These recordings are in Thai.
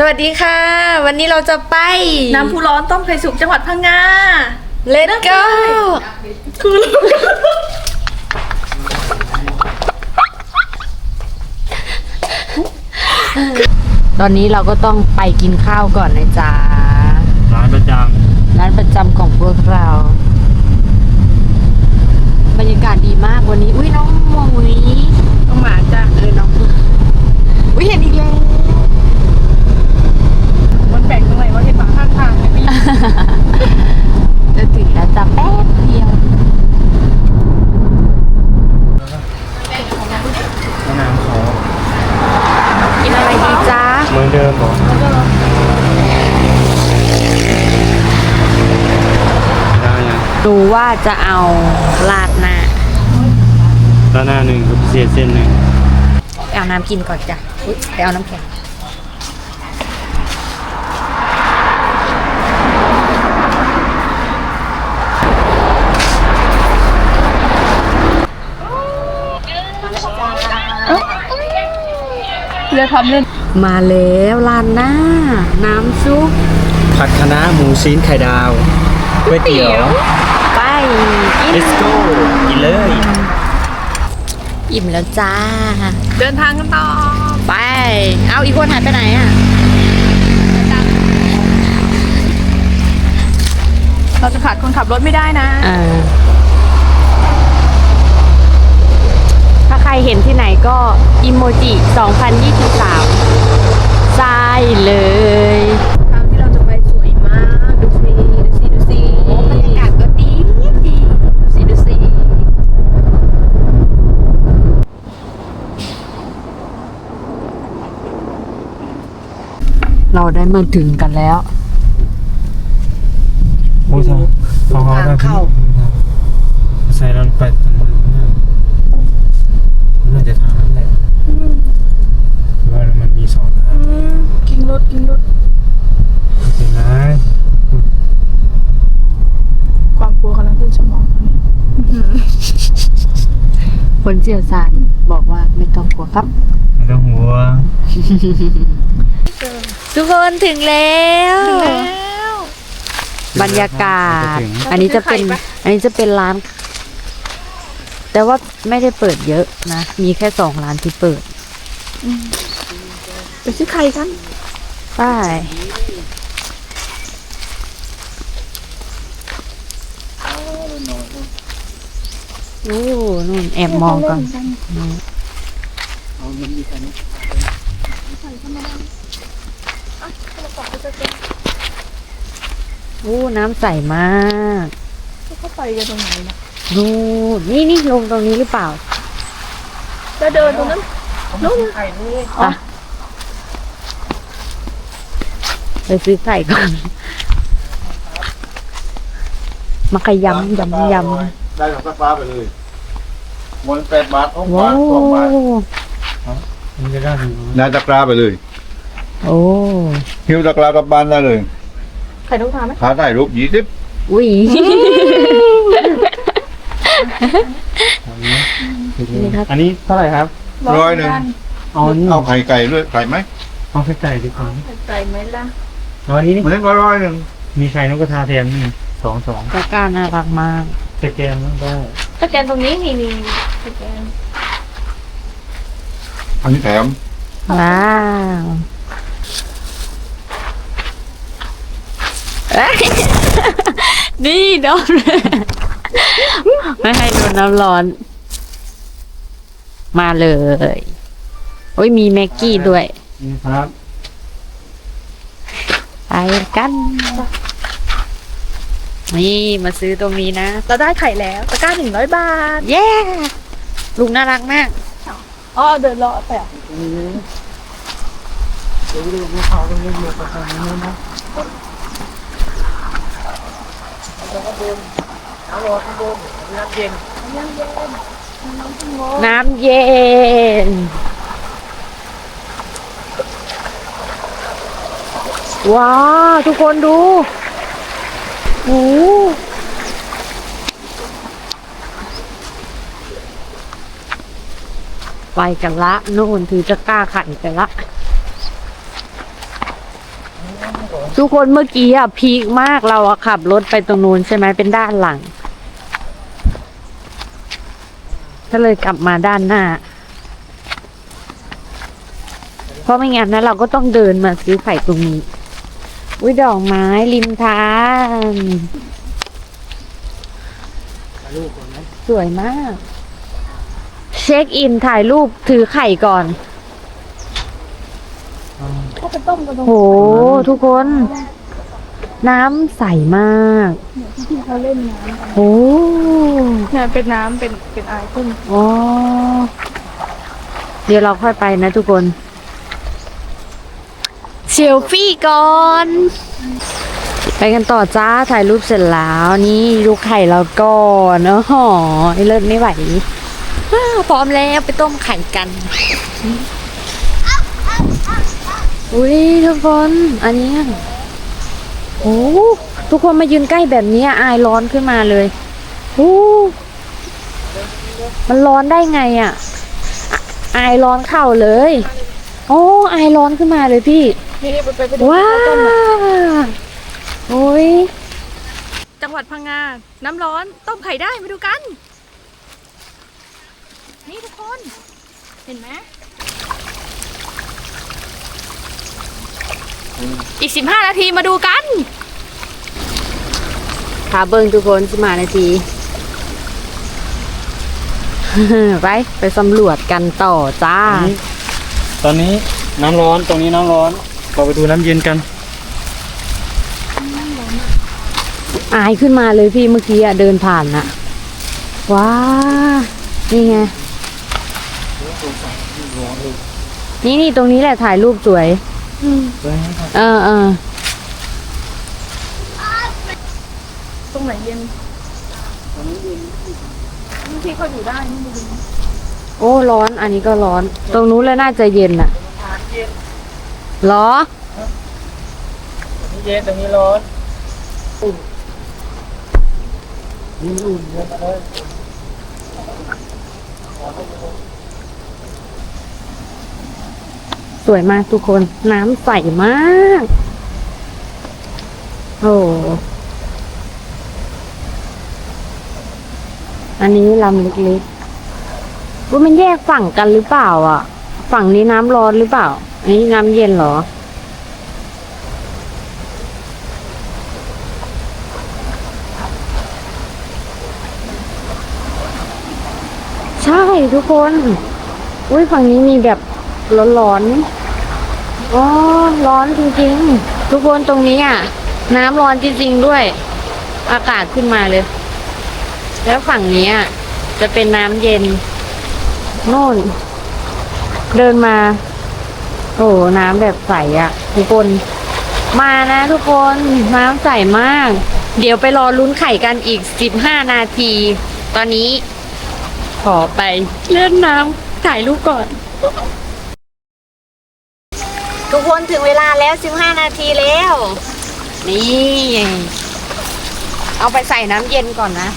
สวัสดีค่ะ วันนี้เราจะไปน้ำพุร้อนต้มไข่สุกจังหวัดพังงา Let's go ตอนนี้เราก็ต้องไปกินข้าวก่อนนะจ๊ะร้านประจร้านประจำของพวกเรา บรรยากาศดีมากวันนี้ อุ้ยน้องมองวิ ต้องหมาจ้ะ เออน้องอุ้ยเห็นอีกแล้ว มันแปลกตรงไหนว่าเห็นหมาข้างทางเนี่ยพี่ จะถึงแล้วจ้ะแป๊บเดียวำมะนาวขอ กินอะไรดีจ๊ะ เหมือนเดิมเหรอได้ยัง ดู ว่าจะเอาลาดหน้าด้านหน้าหนึ่งกับเศษเส้นหนึ่งไปเอาน้ำกินก่อนจ้ะอุ๊ยไปเอาน้ำแข็งเรือทำเล่นมาแล้วลาดหน้า น้ำซุปผัดคะน้าหมูซีนไข่ดาวก๋วยเตี๋ยว ไป กิน let's go กินเลย อิ่มแล้วจ้า เดินทางกันต่อไป เอาอีกคนหายไปไหนอะ เราจะขาดคนขับรถไม่ได้นะ อ่า ถ้าใครเห็นที่ไหนก็อิโมจิ 2023ใช่เลย ทางที่เราจะไปสวยมาก ดูสิดูสิดูสิ บรรยากาศก็ดีดี ดูสิดูสิ เราได้มาถึงกันแล้ว โอ้ยทางเขาทางเข้า ใส่ร้อนไปทางนั้นน่าจะทางนั้นแหละหรือว่ามันมีสองทางกินรถกินรถไม่เป็นไรความกลัวกำลังขึ้นสมองตอนนี้คนเชี่ยวชาญบอกว่าไม่ต้องกลัวครับไม่ต้องหัวง ทุกคนถึงแล้วแล้วบรรยากาศถึงอันนี้จะเป็นเราจะซื้อไข่ปะอันนี้จะเป็นร้าน แต่ว่าไม่ได้เปิดเยอะนะ มีแค่สองร้านที่เปิดไปซื้อไข่กันไปโอ้นู่นแอบมองก่อนโอ้น้ำใสมากเข้าไปกันตรงไหนนะนู่นนี่นี่ลงตรงนี้หรือเปล่า จะเดินตรงนั้นนู้นอะไปซื้อไก่ก่อน มาขยำยำยำได้ของสักฟ้าไปเลยวันแปดบาทหกว้าบาทสองบาทวมันจะได้ถึงได้ตะกร้าไปเลย โอ้ หิ้วตะกร้ากลับบ้านได้เลยไข่ต้องทานไหมค่าได้รูปยี่สิบอุ้ยนี่ครับอันนี้เท่าไหร่ครับ ร้อยหนึ่งเอาอันนี้เอาไข่ไก่ด้วยไข่ไหมเอาไข่ไก่ดีกว่าไก่ไหมล่ะเอาอันนี้นี่เหมือนก็ร้อยหนึ่งมีไข่นกกระทาแทนนี่สองสองตะกร้าน่ารักมากสแกนได้สแกนตรงนี้นี่นี่สแกนอันนี้แถมว้าว เอ้ยนี่โดนไม่ให้โดนน้ำร้อน มาเลย โอ้ยมีแม็กกี้ด้วย นี่ครับไปกัน นี่มาซื้อตรงนี้นะ เราได้ไข่แล้วตะกร้าหนึ่งร้อยบาท เย้ ลุงน่ารักมาก อ๋อเดินเลาะไปอะน้ บนน้ำข้างบนน้ำเย็นน้ำเย็นน้ำนน้ำเย็นว้าทุกคนดูโอ้ไปกันละนู่นถือจะกล้าขันกันละ ทุกคนเมื่อกี้อะพีคมากเราอะขับรถไปตรงนู้นใช่ไหมเป็นด้านหลัง ก็เลยกลับมาด้านหน้า เพราะไม่งั้นนะเราก็ต้องเดินมาซื้อไข่ตรงนี้อุ้ยดอกไม้ริมทางสวยมาก เช็คอินถ่ายรูปถือไข่ก่อน ก็ไปต้มกันตรงโหทุกคน น้ำใสมากที่เขาเล่นน้โหำเนี่ยเป็นน้ำเป็นเป็นไอายขึ้นอ๋อเดี๋ยวเราค่อยไปนะทุกคนเซลฟี่ก่อน ไปกันต่อจ้าถ่ายรูปเสร็จแล้วนี่ดูไข่เราก่อนเออหอไอเลิศไม่ไหวอ้าวพร้อมแล้วไปต้มไข่กัน อุ้ยทุกคนอันนี้โอ้ทุกคนมายืนใกล้แบบนี้อายร้อนขึ้นมาเลยโอ้มันร้อนได้ไงอะอะ อายร้อนเข่าเลย โอ้อายร้อนขึ้นมาเลยพี่ว้าโอ้ยจังหวัดพังงา น้ำร้อนต้มไข่ได้มาดูกัน นี่ทุกคน เห็นไหม อีกสิบห้านาทีมาดูกันขาเบิ้งทุกคนสิมานาที ไป ไปสำรวจกันต่อจ้า ตอนนี้น้ำร้อนตรงนี้น้ำร้อน เราไปดูน้ำเย็นกัน อายขึ้นมาเลยพี่เมื่อกี้อะเดินผ่านน่ะ ว้า นี่ไง นี่นี่ตรงนี้แหละถ่ายรูปสวย เออเออตรงไหนเย็นที่เขาอยู่ได้นี่ดูโอ้ร้อน อันนี้ก็ร้อน ตรงนู้นแล้วน่าจะเย็นน่ะเหรอเย็นตรงนี้ร้อน สวยมากทุกคน น้ำใสมาก โอ้อันนี้ลำเล็กๆว่ามันแยกฝั่งกันหรือเปล่า อะ ฝั่งนี้น้ำร้อนหรือเปล่า อันนี้น้ำเย็นเหรอ ใช่ทุกคน อุ้ยฝั่งนี้มีแบบร้อนๆ อ๋อร้อนจริงๆ ทุกคนตรงนี้อะ น้ำร้อนจริงๆด้วย อากาศขึ้นมาเลย แล้วฝั่งนี้อะ จะเป็นน้ำเย็นโน่น เดินมา โอ้น้ำแบบใสอะ ทุกคน มานะทุกคนน้ำใสมาก เดี๋ยวไปรอลุ้นไข่กันอีกสิบห้านาที ตอนนี้ ขอไปเล่นน้ำถ่ายรูปก่อน ทุกคนถึงเวลาแล้ว 15 นาทีแล้ว นี่ เอาไปใส่น้ำเย็นก่อนนะ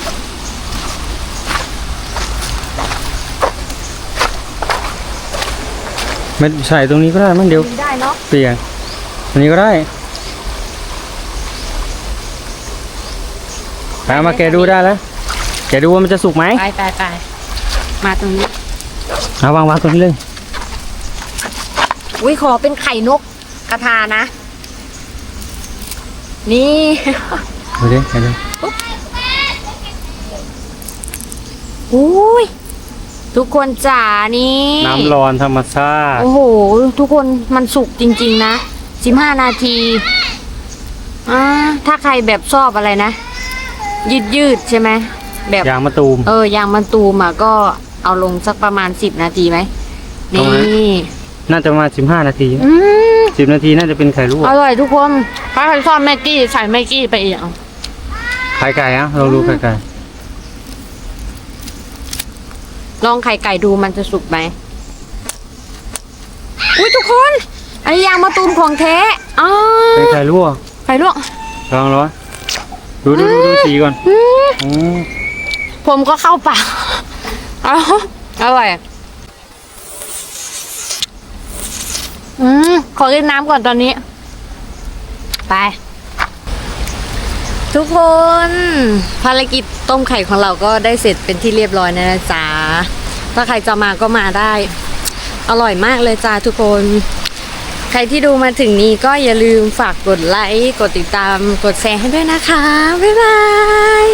ไม่ใส่ตรงนี้ก็ได้มั้งเดี๋ยวได้เนาะเปลี่ยนอันนี้ก็ได้เอามาแกะดูได้แล้วแกะดูว่ามันจะสุกไหมไปไปไปมาตรงนี้เอาวางวางตรงนี้เลย อุ้ยขอเป็นไข่นกกระทานะ นี่ ดูดิแกะดูอุ้ยทุกคนจ๋านี่น้ำร้อนธรรมชาติ โอ้โห ทุกคนมันสุกจริง ๆ นะ15นาทีอ่าถ้าใครแบบชอบอะไรนะ ยืดยืดๆใช่ไหมแบบยางมะตูม เออยางมันตูมอะก็เอาลงสักประมาณ10นาทีไหมตรงไหน นี่น่าจะประมาณสิบห้านาทีอืมสิบนาทีน่าจะเป็นไข่ลวกอร่อยทุกคนถ้าใครชอบแม็กกี้ใส่แม็กกี้ไปอีกเอาไข่ไก่อะเราดูไข่ไก่ลองไข่ไก่ดูมันจะสุกไหมอุ้ยทุกคน อันนี้ยางมะตูมของแท้อ๋อเป็นไข่ลวกไข่ลวก ลองร้อนดูดูดูดูสีก่อนอืม อืมผมก็เข้าปากเอาอร่อย อืมขอกินน้ำก่อนตอนนี้ ไป ทุกคน ภารกิจต้มไข่ของเราก็ได้เสร็จเป็นที่เรียบร้อยนะจ๊ะถ้าใครจะมาก็มาได้ อร่อยมากเลยจ้าทุกคน ใครที่ดูมาถึงนี้ก็อย่าลืมฝากกดไลค์ กดติดตาม กดแชร์ให้ด้วยนะคะ บ๊ายบาย